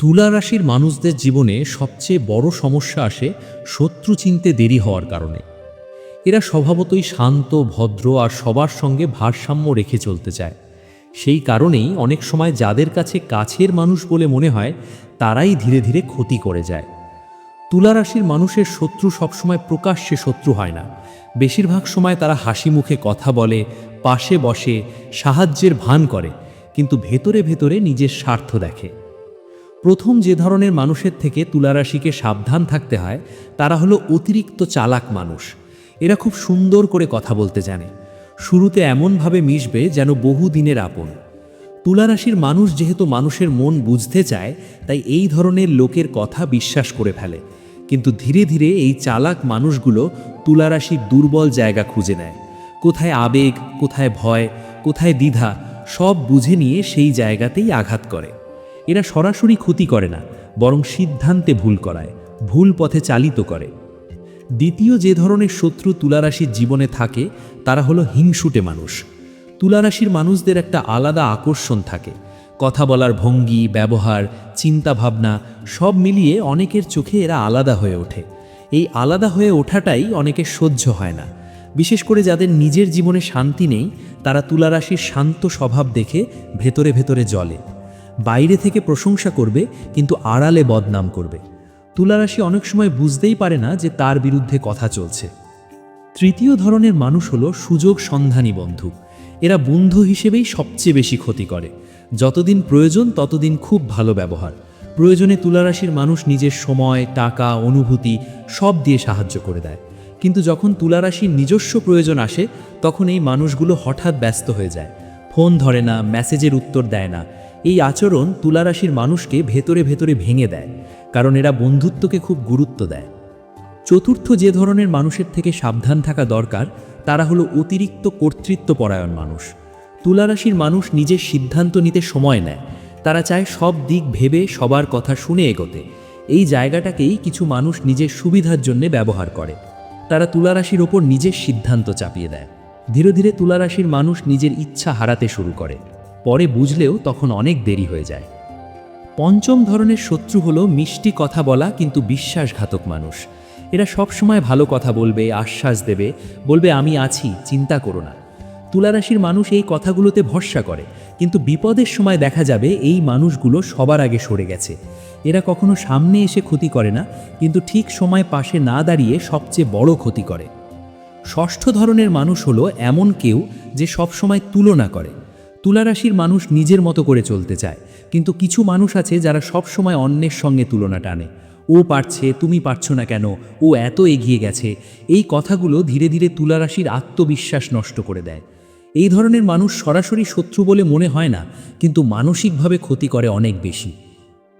তুলা রাশির মানুষদের জীবনে সবচেয়ে বড় সমস্যা আসে শত্রু চিনতে দেরি হওয়ার কারণে। এরা স্বভাবতই শান্ত, ভদ্র আর সবার সঙ্গে ভারসাম্য রেখে চলতে চায়। সেই কারণেই অনেক সময় যাদের কাছে কাছের মানুষ বলে মনে হয়, তারাই ধীরে ধীরে ক্ষতি করে যায়। তুলা রাশির মানুষের শত্রু সবসময় প্রকাশ্যে শত্রু হয় না। বেশিরভাগ সময় তারা হাসি মুখে কথা বলে, পাশে বসে, সাহায্যের ভান করে, কিন্তু ভেতরে ভেতরে নিজের স্বার্থ দেখে। প্রথম যে ধরনের মানুষের থেকে তুলারাশিকে সাবধান থাকতে হয়, তারা হলো অতিরিক্ত চালাক মানুষ। এরা খুব সুন্দর করে কথা বলতে জানে। শুরুতে এমনভাবে মিশবে যেন বহু দিনের আপন। তুলারাশির মানুষ যেহেতু মানুষের মন বুঝতে চায়, তাই এই ধরনের লোকের কথা বিশ্বাস করে ফেলে। কিন্তু ধীরে ধীরে এই চালাক মানুষগুলো তুলারাশির দুর্বল জায়গা খুঁজে নেয়। কোথায় আবেগ, কোথায় ভয়, কোথায় দ্বিধা, সব বুঝে নিয়ে সেই জায়গাতেই আঘাত করে। এরা সরাসরি ক্ষতি করে না, বরং সিদ্ধান্তে ভুল করায়, ভুল পথে চালিত করে। দ্বিতীয় যে ধরনের শত্রু তুলারাশির জীবনে থাকে, তারা হলো হিংসুটে মানুষ। তুলারাশির মানুষদের একটা আলাদা আকর্ষণ থাকে। কথা বলার ভঙ্গি, ব্যবহার, চিন্তাভাবনা, সব মিলিয়ে অনেকের চোখে এরা আলাদা হয়ে ওঠে। এই আলাদা হয়ে ওঠাটাই অনেকে সহ্য হয় না। বিশেষ করে যাদের নিজের জীবনে শান্তি নেই, তারা তুলারাশির শান্ত স্বভাব দেখে ভেতরে ভেতরে জ্বলে। বাইরে থেকে প্রশংসা করবে, কিন্তু আড়ালে বদনাম করবে। তুলারাশি অনেক সময় বুঝতেই পারে না যে তার বিরুদ্ধে কথা চলছে। তৃতীয় ধরনের মানুষ হলো সুযোগ সন্ধানী বন্ধু। এরা বন্ধু হিসেবেই সবচেয়ে বেশি ক্ষতি করে। যতদিন প্রয়োজন, ততদিন খুব ভালো ব্যবহার। প্রয়োজনে তুলারাশির মানুষ নিজের সময়, টাকা, অনুভূতি সব দিয়ে সাহায্য করে দেয়। কিন্তু যখন তুলারাশির নিজস্ব প্রয়োজন আসে, তখন এই মানুষগুলো হঠাৎ ব্যস্ত হয়ে যায়। ফোন ধরে না, মেসেজের উত্তর দেয় না। এই আচরণ তুলারাশির মানুষকে ভেতরে ভেতরে ভেঙে দেয়, কারণ এরা বন্ধুত্বকে খুব গুরুত্ব দেয়। চতুর্থ যে ধরনের মানুষের থেকে সাবধান থাকা দরকার, তারা হলো অতিরিক্ত কর্তৃত্বপরায়ণ মানুষ। তুলারাশির মানুষ নিজের সিদ্ধান্ত নিতে সময় নেয়, তারা চায় সব দিক ভেবে সবার কথা শুনে এগোতে। এই জায়গাটাকেই কিছু মানুষ নিজের সুবিধার জন্য ব্যবহার করে। তারা তুলারাশির ওপর নিজের সিদ্ধান্ত চাপিয়ে দেয়। ধীরে ধীরে তুলারাশির মানুষ নিজের ইচ্ছা হারাতে শুরু করে। পরে বুঝলেও তখন অনেক দেরি হয়ে যায়। পঞ্চম ধরনের শত্রু হলো মিষ্টি কথা বলা কিন্তু বিশ্বাসঘাতক মানুষ। এরা সব সময় ভালো কথা বলবে, আশ্বাস দেবে, বলবে, আমি আছি, চিন্তা করো না। তুলারাশির মানুষ এই কথাগুলোতে ভরসা করে, কিন্তু বিপদের সময় দেখা যাবে এই মানুষগুলো সবার আগে সরে গেছে। এরা কখনো সামনে এসে ক্ষতি করে না, কিন্তু ঠিক সময় পাশে না দাঁড়িয়ে সবচেয়ে বড় ক্ষতি করে। ষষ্ঠ ধরনের মানুষ হলো এমন কেউ যে সবসময় তুলনা করে। তুলারাশির মানুষ নিজের মতো করে চলতে চায়। কিন্তু কিছু মানুষ আছে যারা সব সময় অন্যের সঙ্গে তুলনা টানে। ও পারছে, তুমি পারছ না কেন? ও এত এগিয়ে গেছে। এই কথাগুলো ধীরে ধীরে তুলারাশির আত্মবিশ্বাস নষ্ট করে দেয়। এই ধরনের মানুষ সরাসরি শত্রু বলে মনে হয় না, কিন্তু মানসিকভাবে ক্ষতি করে অনেক বেশি।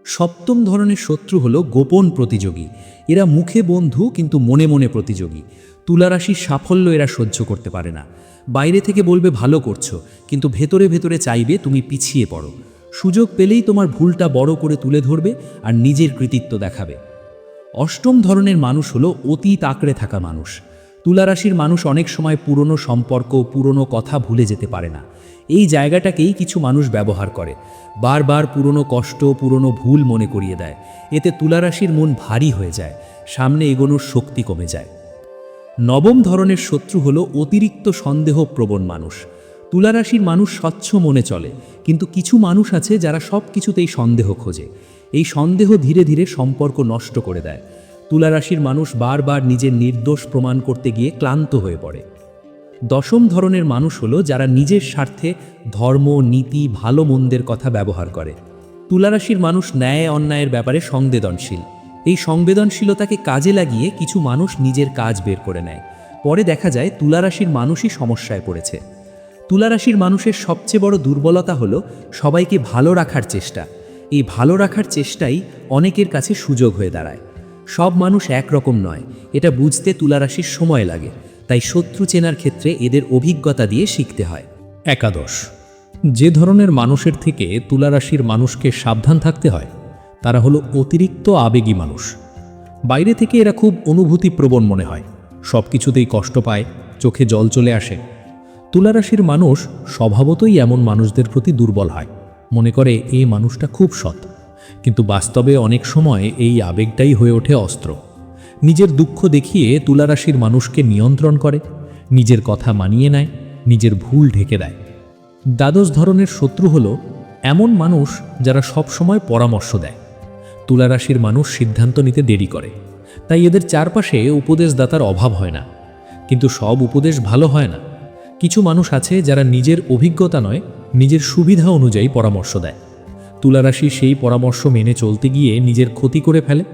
সপ্তম ধরনের শত্রু হলো গোপন প্রতিযোগী। এরা মুখে বন্ধু, কিন্তু মনে মনে প্রতিযোগী। তুলারাশির সাফল্য এরা সহ্য করতে পারে না। বাইরে থেকে বলবে, ভালো করছ, কিন্তু ভেতরে ভেতরে চাইবে তুমি পিছিয়ে পড়ো। সুযোগ পেলেই তোমার ভুলটা বড় করে তুলে ধরবে আর নিজের কৃতিত্ব দেখাবে। অষ্টম ধরনের মানুষ হলো অতীত আঁকড়ে থাকা মানুষ। তুলারাশির মানুষ অনেক সময় পুরনো সম্পর্ক, পুরনো কথা ভুলে যেতে পারে না। এই জায়গাটাকেই কিছু মানুষ ব্যবহার করে। বারবার পুরনো কষ্ট, পুরনো ভুল মনে করিয়ে দেয়। এতে তুলারাশির মন ভারী হয়ে যায়। সামনে এগোনোর শক্তি কমে যায়। নবম ধরনের শত্রু হল অতিরিক্ত সন্দেহপ্রবণ মানুষ। তুলারাশির মানুষ স্বচ্ছ মনে চলে, কিন্তু কিছু মানুষ আছে যারা সব কিছুতেই সন্দেহ খোঁজে। এই সন্দেহ ধীরে ধীরে সম্পর্ক নষ্ট করে দেয়। তুলারাশির মানুষ বারবার নিজের নির্দোষ প্রমাণ করতে গিয়ে ক্লান্ত হয়ে পড়ে। দশম ধরনের মানুষ হলো যারা নিজের স্বার্থে ধর্ম, নীতি, ভালো মন্দের কথা ব্যবহার করে। তুলারাশির মানুষ ন্যায় অন্যায়ের ব্যাপারে সংবেদনশীল। এই সংবেদনশীলতাকে কাজে লাগিয়ে কিছু মানুষ নিজের কাজ বের করে নেয়। পরে দেখা যায় তুলারাশির মানুষই সমস্যায় পড়েছে। তুলারাশির মানুষের সবচেয়ে বড় দুর্বলতা হলো সবাইকে ভালো রাখার চেষ্টা। এই ভালো রাখার চেষ্টাই অনেকের কাছে সুযোগ হয়ে দাঁড়ায়। সব মানুষ একরকম নয়, এটা বুঝতে তুলারাশির সময় লাগে। তাই শত্রু চেনার ক্ষেত্রে এদের অভিজ্ঞতা দিয়ে শিখতে হয়। একাদশ, যে ধরনের মানুষের থেকে তুলারাশির মানুষকে সাবধান থাকতে হয়। তারা হলো অতিরিক্ত আবেগী মানুষ। বাইরে থেকে এরা খুব অনুভূতিপ্রবণ মনে হয়। সব কিছুতেই কষ্ট পায়, চোখে জল চলে আসে। তুলারাশির মানুষ স্বভাবতই এমন মানুষদের প্রতি দুর্বল হয়। মনে করে এই মানুষটা খুব সৎ। কিন্তু বাস্তবে অনেক সময় এই আবেগটাই হয়ে ওঠে অস্ত্র। নিজের দুঃখ দেখিয়ে তুলারাশির মানুষকে নিয়ন্ত্রণ করে, নিজের কথা মানিয়ে নেয়, নিজের ভুল ঢেকে দেয়। দ্বাদশ ধরনের শত্রু হল এমন মানুষ যারা সব সময় পরামর্শ দেয়। তুলারাশির মানুষ সিদ্ধান্ত নিতে দেরি করে। তাই এদের চারপাশে উপদেশদাতার অভাব হয় না। কিন্তু সব উপদেশ ভালো হয় না। কিছু মানুষ আছে যারা নিজের অভিজ্ঞতা নয়, নিজের সুবিধা অনুযায়ী পরামর্শ দেয়। তুলারাশি সেই পরামর্শ মেনে চলতে গিয়ে নিজের ক্ষতি করে ফেলে,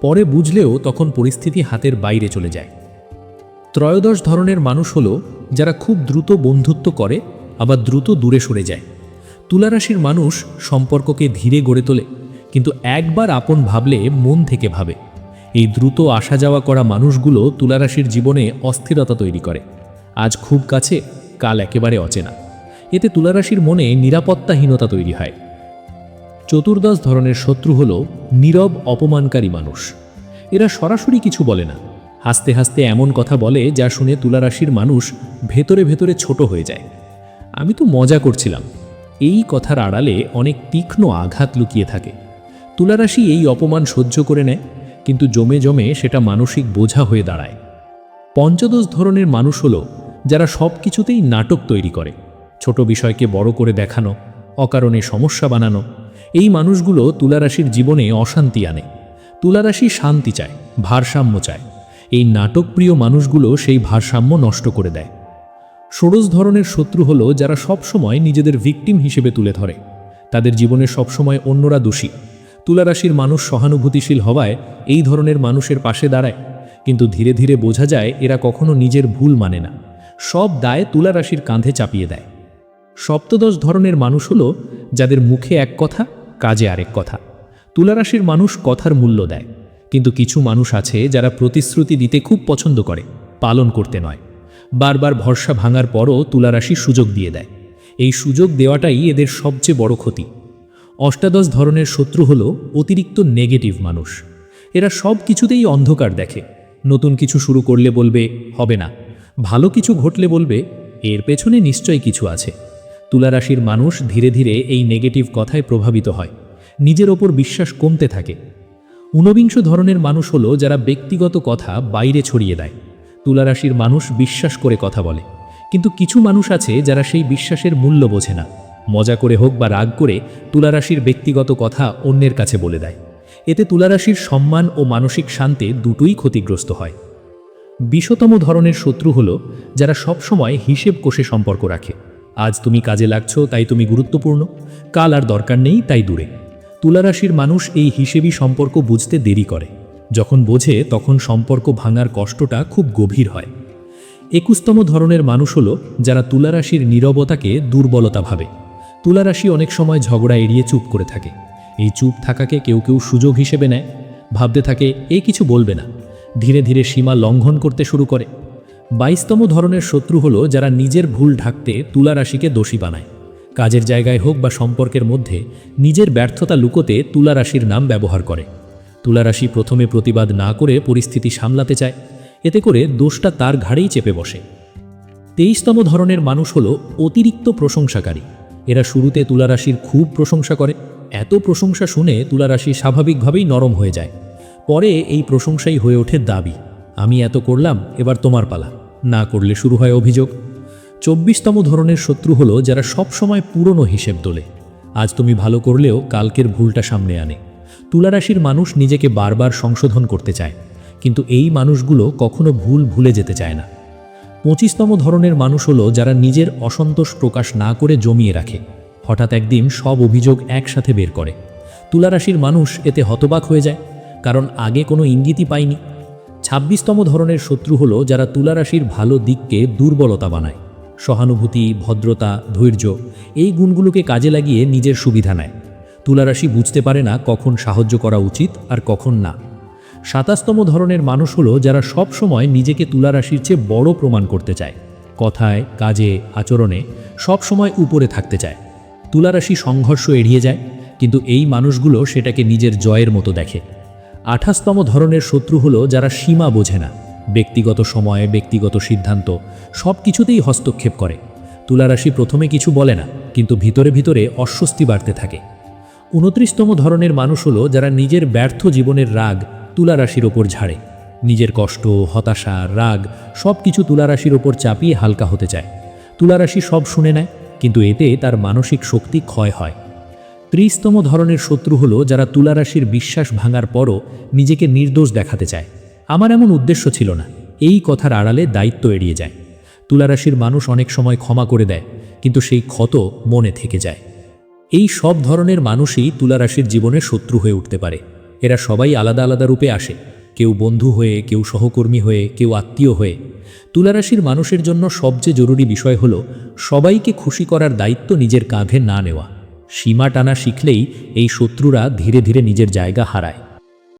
পরে বুঝলেও তখন পরিস্থিতি হাতের বাইরে চলে যায়। ত্রয়োদশ ধরনের মানুষ হলো যারা খুব দ্রুত বন্ধুত্ব করে, আবার দ্রুত দূরে সরে যায়। তুলারাশির মানুষ সম্পর্ককে ধীরে গড়ে তোলে কিন্তু একবার আপন ভাবলে মন থেকে ভাবে। এই দ্রুত আসা যাওয়া করা মানুষগুলো তুলারাশির জীবনে অস্থিরতা তৈরি করে। আজ খুব কাছে, কাল একেবারে অচেনা। এতে তুলারাশির মনে নিরাপত্তাহীনতা তৈরি হয়। চতুর্দশ ধরনের শত্রু হল নীরব, অপমানকারী মানুষ। এরা সরাসরি কিছু বলে না। হাসতে হাসতে এমন কথা বলে যা শুনে তুলারাশির মানুষ ভেতরে ভেতরে ছোট হয়ে যায়। আমি তো মজা করছিলাম। এই কথার আড়ালে অনেক তীক্ষ্ণ আঘাত লুকিয়ে থাকে। তুলারাশি এই অপমান সহ্য করে নেয়, কিন্তু জমে জমে সেটা মানসিক বোঝা হয়ে দাঁড়ায়। পঞ্চদশ ধরনের মানুষ হলো যারা সব কিছুতেই নাটক তৈরি করে, ছোট বিষয়কে বড় করে দেখানো, অকারণে সমস্যা বানানো। এই মানুষগুলো তুলারাশির জীবনে অশান্তি আনে। তুলারাশি শান্তি চায়, ভারসাম্য চায়। এই নাটকপ্রিয় মানুষগুলো সেই ভারসাম্য নষ্ট করে দেয়। ষোড়শ ধরনের শত্রু হলো যারা সবসময় নিজেদের ভিকটিম হিসেবে তুলে ধরে। তাদের জীবনে সবসময় অন্যরা দোষী। তুলারাশির মানুষ সহানুভূতিশীল হওয়ায় এই ধরনের মানুষের পাশে দাঁড়ায়। কিন্তু ধীরে ধীরে বোঝা যায় এরা কখনো নিজের ভুল মানে না। সব দায় তুলারাশির কাঁধে চাপিয়ে দেয়। সপ্তদশ ধরনের মানুষ হলো যাদের মুখে এক কথা, কাজে আরেক কথা। তুলারাশির মানুষ কথার মূল্য দেয়। কিন্তু কিছু মানুষ আছে যারা প্রতিশ্রুতি দিতে খুব পছন্দ করে, পালন করতে নয়। বারবার ভরসা ভাঙার পরও তুলারাশি সুযোগ দিয়ে দেয়। এই সুযোগ দেওয়াটাই এদের সবচেয়ে বড় ক্ষতি। অষ্টাদশ ধরনের শত্রু হলো অতিরিক্ত নেগেটিভ মানুষ। এরা সব কিছুতেই অন্ধকার দেখে। নতুন কিছু শুরু করলে বলবে, হবে না। ভালো কিছু ঘটলে বলবে, এর পেছনে নিশ্চয়ই কিছু আছে। তুলারাশির মানুষ ধীরে ধীরে এই নেগেটিভ কথায় প্রভাবিত হয়। নিজের ওপর বিশ্বাস কমতে থাকে। ঊনবিংশ ধরনের মানুষ হলো যারা ব্যক্তিগত কথা বাইরে ছড়িয়ে দেয়। তুলারাশির মানুষ বিশ্বাস করে কথা বলে। কিন্তু কিছু মানুষ আছে যারা সেই বিশ্বাসের মূল্য বোঝে না। মজা করে হোক বা রাগ করে তুলারাশির ব্যক্তিগত কথা অন্যের কাছে বলে দেয়। এতে তুলারাশির সম্মান ও মানসিক শান্তি দুটোই ক্ষতিগ্রস্ত হয়। বিশতম ধরনের শত্রু হলো যারা সবসময় হিসেব কোষে সম্পর্ক রাখে। আজ তুমি কাজে লাগছো, তাই তুমি গুরুত্বপূর্ণ। কাল আর দরকার নেই, তাই দূরে। তুলারাশির মানুষ এই হিসেবি সম্পর্ক বুঝতে দেরি করে। যখন বোঝে, তখন সম্পর্ক ভাঙার কষ্টটা খুব গভীর হয়। একুশতম ধরনের মানুষ হলো যারা তুলারাশির নীরবতাকে দুর্বলতা ভাবে। তুলারাশি অনেক সময় ঝগড়া এড়িয়ে চুপ করে থাকে। এই চুপ থাকাকে কেউ কেউ সুযোগ হিসেবে নেয়। ভাবতে থাকে, এ কিছু বলবে না। ধীরে ধীরে সীমা লঙ্ঘন করতে শুরু করে। বাইশতম ধরনের শত্রু হলো যারা নিজের ভুল ঢাকতে তুলারাশিকে দোষী বানায়। কাজের জায়গায় হোক বা সম্পর্কের মধ্যে, নিজের ব্যর্থতা লুকোতে তুলারাশির নাম ব্যবহার করে। তুলারাশি প্রথমে প্রতিবাদ না করে পরিস্থিতি সামলাতে চায়। এতে করে দোষটা তার ঘাড়েই চেপে বসে। তেইশতম ধরনের মানুষ হলো অতিরিক্ত প্রশংসাকারী। এরা শুরুতে তুলারাশির খুব প্রশংসা করে। এত প্রশংসা শুনে তুলারাশি স্বাভাবিকভাবেই নরম হয়ে যায়। পরে এই প্রশংসাই হয়ে ওঠে দাবি, আমি এত করলাম, এবার তোমার পালা। না করলে শুরু হয় অভিযোগ। চব্বিশতম ধরনের শত্রু হলো যারা সবসময় পুরনো হিসেব তোলে। আজ তুমি ভালো করলেও কালকের ভুলটা সামনে আনে। তুলারাশির মানুষ নিজেকে বারবার সংশোধন করতে চায়, কিন্তু এই মানুষগুলো কখনো ভুল ভুলে যেতে চায় না। পঁচিশতম ধরনের মানুষ হলো যারা নিজের অসন্তোষ প্রকাশ না করে জমিয়ে রাখে। হঠাৎ একদিন সব অভিযোগ একসাথে বের করে। তুলারাশির মানুষ এতে হতবাক হয়ে যায়, কারণ আগে কোনো ইঙ্গিতই পায়নি। ছাব্বিশতম ধরনের শত্রু হলো যারা তুলারাশির ভালো দিককে দুর্বলতা বানায়। সহানুভূতি, ভদ্রতা, ধৈর্য, এই গুণগুলোকে কাজে লাগিয়ে নিজের সুবিধা নেয়। তুলারাশি বুঝতে পারে না কখন সাহায্য করা উচিত আর কখন না। সাতাশতম ধরনের মানুষ হলো যারা সব সময় নিজেকে তুলারাশির চেয়ে বড় প্রমাণ করতে চায়। কথায়, কাজে, আচরণে সব সময় উপরে থাকতে চায়। তুলারাশি সংঘর্ষ এড়িয়ে যায়, কিন্তু এই মানুষগুলো সেটাকে নিজের জয়ের মতো দেখে। আঠাশতম ধরনের শত্রু হলো যারা সীমা বোঝে না। ব্যক্তিগত সময়ে, ব্যক্তিগত সিদ্ধান্ত, সব কিছুতেই হস্তক্ষেপ করে। তুলারাশি প্রথমে কিছু বলে না, কিন্তু ভিতরে ভিতরে অস্বস্তি বাড়তে থাকে। উনত্রিশতম ধরনের মানুষ হলো যারা নিজের ব্যর্থ জীবনের রাগ তুলা রাশির ওপর ঝাড়ে। নিজের কষ্ট, হতাশা, রাগ সব কিছু তুলা রাশির ওপর চাপিয়ে হালকা হতে চায়। তুলা রাশি সব শুনে নেয়, কিন্তু এতে তার মানসিক শক্তি ক্ষয় হয়। ত্রিশতম ধরনের শত্রু হলো যারা তুলা রাশির বিশ্বাস ভাঙার পরও নিজেকে নির্দোষ দেখাতে চায়। আমার এমন উদ্দেশ্য ছিল না, এই কথার আড়ালে দায়িত্ব এড়িয়ে যায়। তুলা রাশির মানুষ অনেক সময় ক্ষমা করে দেয়, কিন্তু সেই ক্ষত মনে থেকে যায়। এই সব ধরনের মানুষই তুলা রাশির জীবনে শত্রু হয়ে উঠতে পারে। এরা সবাই আলাদা আলাদা রূপে আসে, কেউ বন্ধু হয়ে, কেউ সহকর্মী হয়ে, কেউ আত্মীয় হয়ে। তুলারাশির মানুষের জন্য সবচেয়ে জরুরি বিষয় হল সবাইকে খুশি করার দায়িত্ব নিজের কাঁধে না নেওয়া। সীমা টানা শিখলেই এই শত্রুরা ধীরে ধীরে নিজের জায়গা হারায়।